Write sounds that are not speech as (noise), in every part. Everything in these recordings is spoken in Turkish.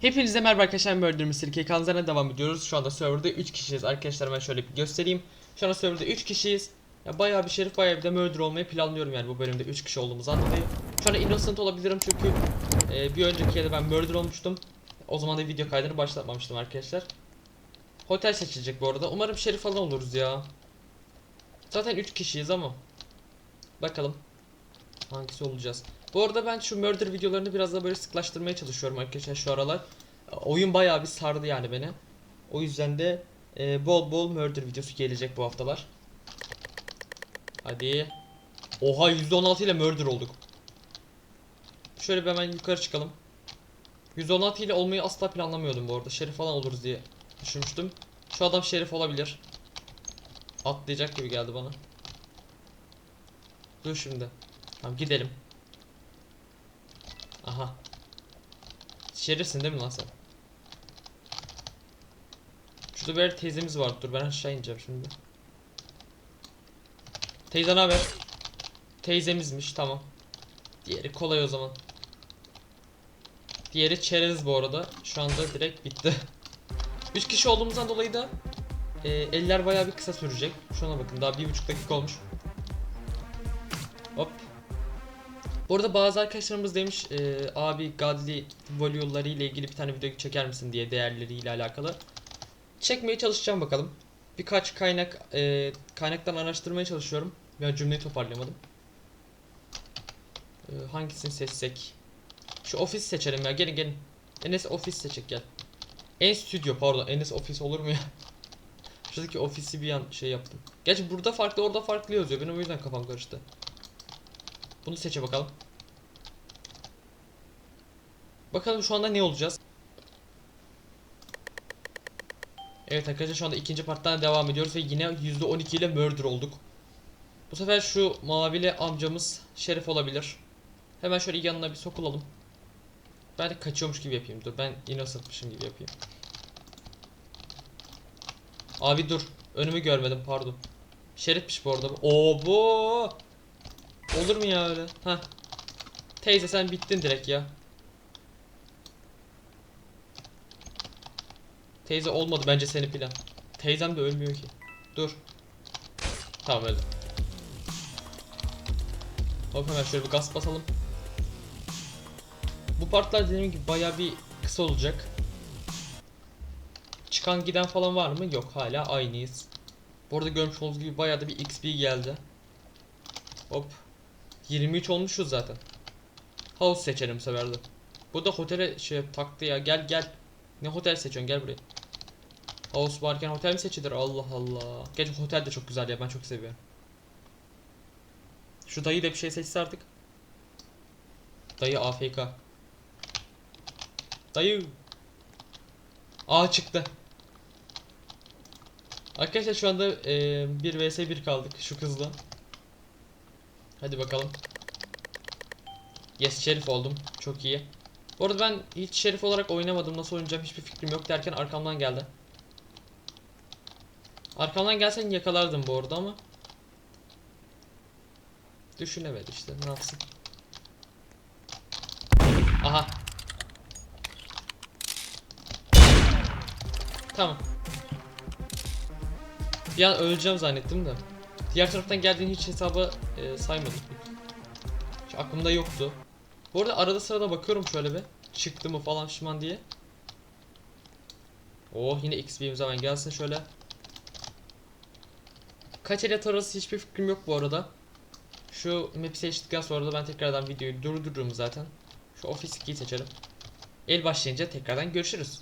Hepinize merhaba arkadaşlar Murder Mystery kanalına devam ediyoruz. Şu anda serverda 3 kişiyiz arkadaşlar ben şöyle bir göstereyim. Şu anda serverda 3 kişiyiz. Ya bayağı bir şerif bayağı bir de murder olmayı planlıyorum yani bu bölümde 3 kişi olduğumuzdan dolayı. Şu anda innocent olabilirim çünkü e, bir önceki yerde ben murder olmuştum. O zaman da video kaydını başlatmamıştım arkadaşlar. Hotel seçilecek bu arada. Umarım şerif falan oluruz ya. Zaten 3 kişiyiz ama. Bakalım. Hangisi olacağız. Bu arada ben şu murder videolarını biraz da böyle sıklaştırmaya çalışıyorum arkadaşlar şu aralar. Oyun bayağı bir sardı yani beni. O yüzden de e, bol bol murder videosu gelecek bu haftalar. Hadi. Oha %16 ile murder olduk. Şöyle bir hemen yukarı çıkalım. 116 ile olmayı asla planlamıyordum bu arada. Şerif falan oluruz diye düşünmüştüm. Şu adam şerif olabilir. Atlayacak gibi geldi bana. Dur şimdi. Tamam gidelim. Aha. Şerifsin değil mi lan sen? Şurada bir teyzemiz var. Dur ben aşağı ineceğim şimdi. Teyze ne haber? Teyzemizmiş tamam. Diğeri kolay o zaman. Diğeri çerez bu arada. Şu anda direkt bitti. (laughs) 3 kişi olduğumuzdan dolayı da e, eller bayağı bir kısa sürecek. Şuna bakın daha bir buçuk dakika olmuş. Hop. Bu arada bazı arkadaşlarımız demiş e, abi Godly value'ları ile ilgili bir tane video çeker misin diye değerleriyle alakalı. Çekmeye çalışacağım bakalım. Birkaç kaynak e, kaynaktan araştırmaya çalışıyorum. Ya cümleyi toparlayamadım. E, hangisini seçsek? Şu ofis seçelim ya. Gelin gelin. Enes ofis seçecek gel. En stüdyo pardon. Enes ofis olur mu ya? (laughs) Şuradaki ofisi bir an şey yaptım. Gerçi burada farklı orada farklı yazıyor. Benim o yüzden kafam karıştı. Bunu seçe bakalım. Bakalım şu anda ne olacağız? Evet arkadaşlar şu anda ikinci parttan devam ediyoruz ve yine %12 ile murder olduk. Bu sefer şu mavili amcamız şerif olabilir. Hemen şöyle yanına bir sokulalım. Ben de kaçıyormuş gibi yapayım. Dur ben innocentmışım gibi yapayım. Abi dur. Önümü görmedim pardon. Şerifmiş bu arada. Oo bu. Olur mu ya öyle? Ha. Teyze sen bittin direkt ya. Teyze olmadı bence senin plan. Teyzem de ölmüyor ki. Dur. Tamam öyle. Hop hemen şöyle bir gaz basalım. Bu partlar dediğim gibi baya bir kısa olacak. Çıkan giden falan var mı? Yok hala aynıyız. Bu arada görmüş olduğunuz gibi bayağı da bir XP geldi. Hop. 23 olmuşuz zaten. House seçelim bu sefer de. Bu da otele şey taktı ya. Gel gel. Ne otel seçiyorsun gel buraya. House varken otel mi seçilir? Allah Allah. Gerçi otel de çok güzel ya ben çok seviyorum. Şu dayı da bir şey seçse artık. Dayı AFK. Dayı. A çıktı. Arkadaşlar şu anda e, 1 vs 1 kaldık şu kızla. Hadi bakalım. Yes şerif oldum. Çok iyi. Bu arada ben hiç şerif olarak oynamadım. Nasıl oynayacağım hiçbir fikrim yok derken arkamdan geldi. Arkamdan gelsen yakalardım bu arada ama. Düşünemedi işte ne yapsın. Aha. Tamam. Bir an öleceğim zannettim de. Diğer taraftan geldiğini hiç hesaba e, saymadım. Hiç aklımda yoktu. Bu arada arada sırada bakıyorum şöyle bir. Çıktı mı falan şişman diye. Oh yine XP'miz hemen gelsin şöyle. Kaç elet arası hiçbir fikrim yok bu arada. Şu map'i seçtikten sonra da ben tekrardan videoyu durdururum zaten. Şu ofis 2'yi seçelim. El başlayınca tekrardan görüşürüz.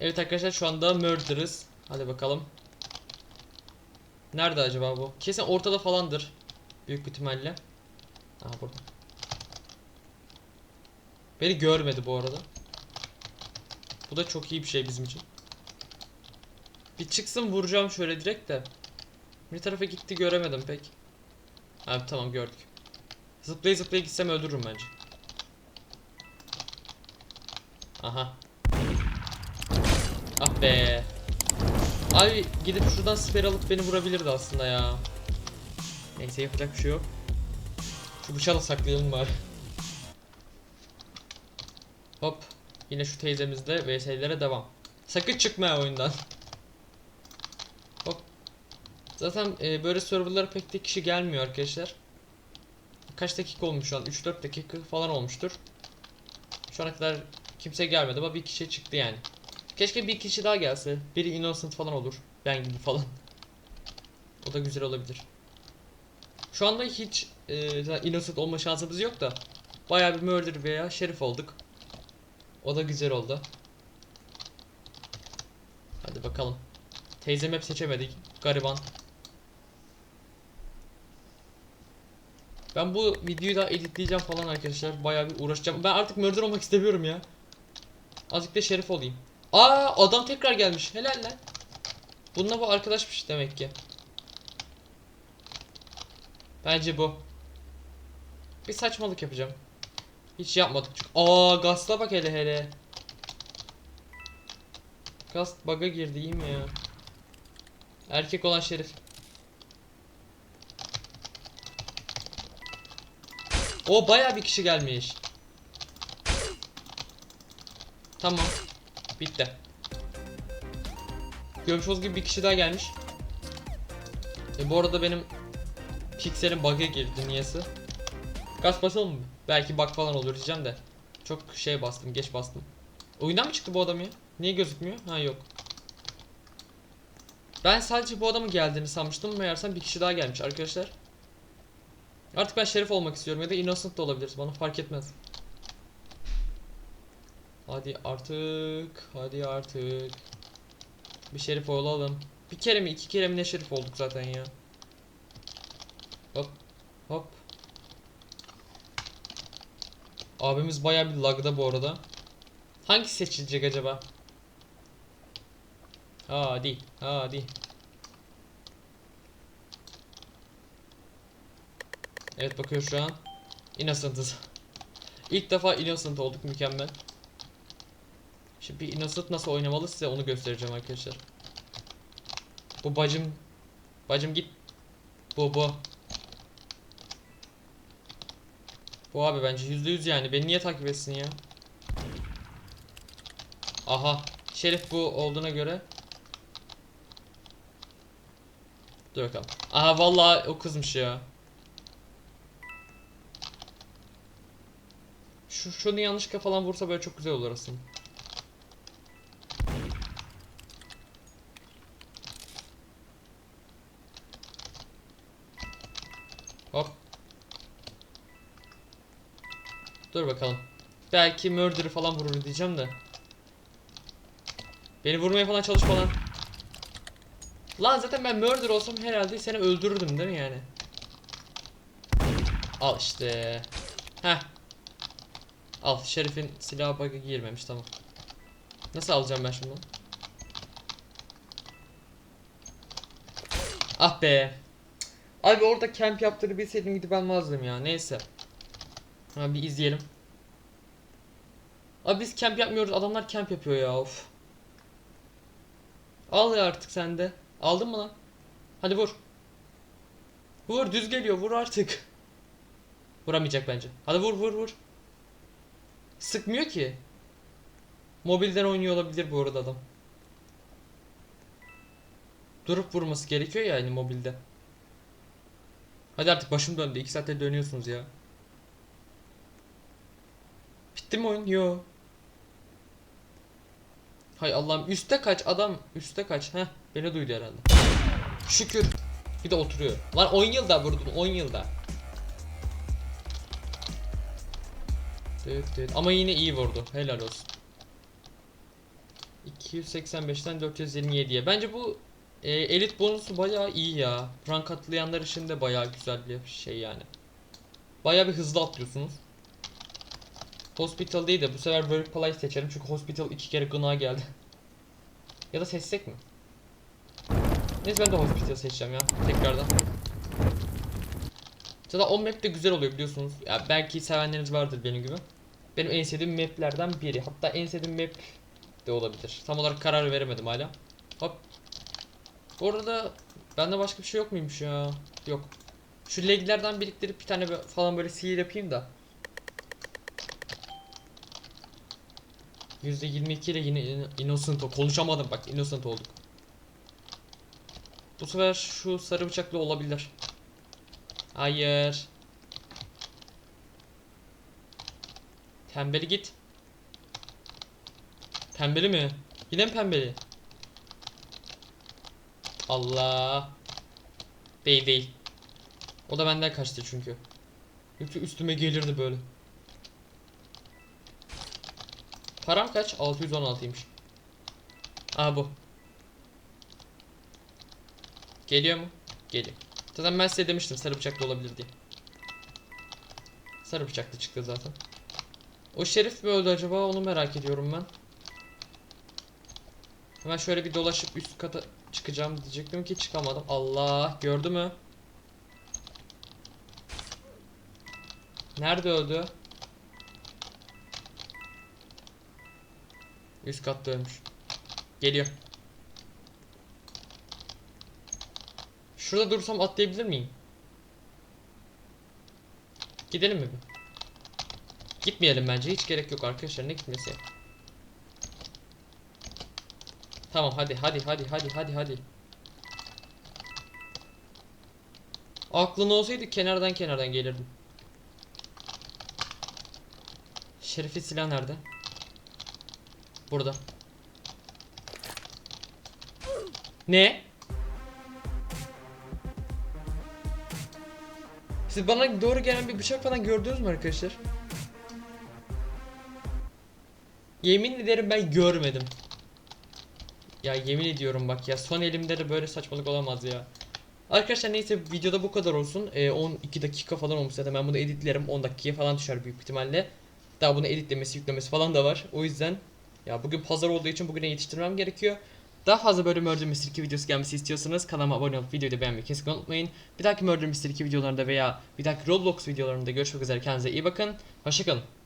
Evet arkadaşlar şu anda murder'ız. Hadi bakalım. Nerede acaba bu? Kesin ortada falandır. Büyük ihtimalle. Aha burada. Beni görmedi bu arada. Bu da çok iyi bir şey bizim için. Bir çıksın vuracağım şöyle direkt de. Bir tarafa gitti göremedim pek. Abi tamam gördük. Zıplaya zıplaya gitsem öldürürüm bence. Aha. Ah be. Abi gidip şuradan siper alıp beni vurabilirdi aslında ya. Neyse yapacak bir şey yok. Şu bıçağı da saklayalım bari. Hop. Yine şu teyzemizle VS'lere devam. Sakın çıkma ya oyundan. Hop. Zaten e, böyle serverlara pek de kişi gelmiyor arkadaşlar. Kaç dakika olmuş şu an? 3-4 dakika falan olmuştur. Şu ana kadar kimse gelmedi ama bir kişi çıktı yani. Keşke bir kişi daha gelse. Biri innocent falan olur. Ben gibi falan. O da güzel olabilir. Şu anda hiç e, innocent olma şansımız yok da. Bayağı bir murder veya şerif olduk. O da güzel oldu. Hadi bakalım. Teyzem hep seçemedik. Gariban. Ben bu videoyu da editleyeceğim falan arkadaşlar. Bayağı bir uğraşacağım. Ben artık murder olmak istemiyorum ya. Azıcık da şerif olayım. Aa adam tekrar gelmiş. Helal lan. Bununla bu arkadaşmış demek ki. Bence bu. Bir saçmalık yapacağım. Hiç yapmadık çünkü. Aa Gast'a bak hele hele. Gast bug'a girdi iyi mi ya? Erkek olan şerif. O baya bir kişi gelmiş. Tamam. Bitti. Görmüş gibi bir kişi daha gelmiş. E bu arada benim Pixel'in bug'a girdi niyesi. Gaz basalım mı? Belki bug falan olur diyeceğim de. Çok şey bastım, geç bastım. Oyundan mı çıktı bu adam ya? Niye gözükmüyor? Ha yok. Ben sadece bu adamın geldiğini sanmıştım. Meğersem bir kişi daha gelmiş arkadaşlar. Artık ben şerif olmak istiyorum ya da innocent da olabiliriz. Bana fark etmez. Hadi artık. Hadi artık. Bir şerif olalım. Bir kere mi iki kere mi ne şerif olduk zaten ya. Hop. Hop. Abimiz bayağı bir lagda bu arada. Hangisi seçilecek acaba? Hadi, hadi. Evet bakıyor şu an. Innocent'ız. İlk defa innocent olduk mükemmel. Şimdi bir innocent nasıl oynamalı size onu göstereceğim arkadaşlar. Bu bacım. Bacım git. Bu bu. Bu abi bence yüzde yüz yani. Beni niye takip etsin ya? Aha. Şerif bu olduğuna göre. Dur bakalım. Aha vallahi o kızmış ya. Şu şunu yanlışlıkla falan vursa böyle çok güzel olur aslında. Hop. Dur bakalım. Belki murder'ı falan vurur diyeceğim de. Beni vurmaya falan çalışma lan. Lan zaten ben murder olsam herhalde seni öldürürdüm değil mi yani? Al işte. Heh. Al Şerif'in silah bug'a girmemiş tamam. Nasıl alacağım ben şunu? Ah be. Abi orada camp yaptığını bilseydim gidip almazdım ya. Neyse. Ha bir izleyelim. Abi biz camp yapmıyoruz. Adamlar camp yapıyor ya. Of. Al ya artık sen de. Aldın mı lan? Hadi vur. Vur düz geliyor. Vur artık. Vuramayacak bence. Hadi vur vur vur. Sıkmıyor ki. Mobilden oynuyor olabilir bu arada adam. Durup vurması gerekiyor ya yani mobilde. Hadi artık başım döndü. 2 saatte dönüyorsunuz ya. Bitti mi oyun? Yo. Hay Allah'ım üste kaç adam üste kaç heh beni duydu herhalde. Şükür. Bir de oturuyor. Lan 10 yılda vurdum 10 yılda. Düt düt. Ama yine iyi vurdu. Helal olsun. 285'ten 427'ye. Bence bu e, elit bonusu bayağı iyi ya. Rank atlayanlar için de bayağı güzel bir şey yani. Bayağı bir hızlı atlıyorsunuz. Hospital değil de bu sefer Work Play seçerim çünkü Hospital iki kere gına geldi. (laughs) ya da seçsek mi? Neyse ben de Hospital seçeceğim ya tekrardan. Zaten o map de güzel oluyor biliyorsunuz. Ya belki sevenleriniz vardır benim gibi. Benim en sevdiğim maplerden biri. Hatta en sevdiğim map de olabilir. Tam olarak karar veremedim hala. Hop. Bu arada bende başka bir şey yok muymuş ya? Yok. Şu leglerden biriktirip bir tane falan böyle sihir yapayım da. %22 ile yine in- innocent konuşamadım bak innocent olduk. Bu sefer şu sarı bıçaklı olabilir. Hayır. Pembeli git. Pembeli mi? Yine mi pembeli? Allah. Değil değil. O da benden kaçtı çünkü. Yoksa üstüme gelirdi böyle. Param kaç? 616'ymış. Aa bu. Geliyor mu? Geliyor. Zaten ben size demiştim sarı bıçaklı olabilir diye. Sarı bıçaklı çıktı zaten. O şerif mi öldü acaba onu merak ediyorum ben. Hemen şöyle bir dolaşıp üst kata çıkacağım diyecektim ki çıkamadım. Allah gördü mü? Nerede öldü? Üst katta ölmüş. Geliyor. Şurada dursam atlayabilir miyim? Gidelim mi? Gitmeyelim bence. Hiç gerek yok arkadaşlar. Ne gitmesi? Tamam hadi hadi hadi hadi hadi hadi. Aklın olsaydı kenardan kenardan gelirdim. Şerif'in silah nerede? Burada. Ne? Siz bana doğru gelen bir bıçak falan gördünüz mü arkadaşlar? Yemin ederim ben görmedim. Ya yemin ediyorum bak ya son elimde de böyle saçmalık olamaz ya. Arkadaşlar neyse videoda bu kadar olsun. Ee, 12 dakika falan olmuş zaten ben bunu editlerim 10 dakikaya falan düşer büyük ihtimalle. Daha bunu editlemesi yüklemesi falan da var. O yüzden ya bugün pazar olduğu için bugüne yetiştirmem gerekiyor. Daha fazla böyle Murder Mystery 2 videosu gelmesi istiyorsanız kanalıma abone olup videoyu da beğenmeyi kesinlikle unutmayın. Bir dahaki Murder Mystery 2 videolarında veya bir dahaki Roblox videolarında görüşmek üzere kendinize iyi bakın. Hoşçakalın.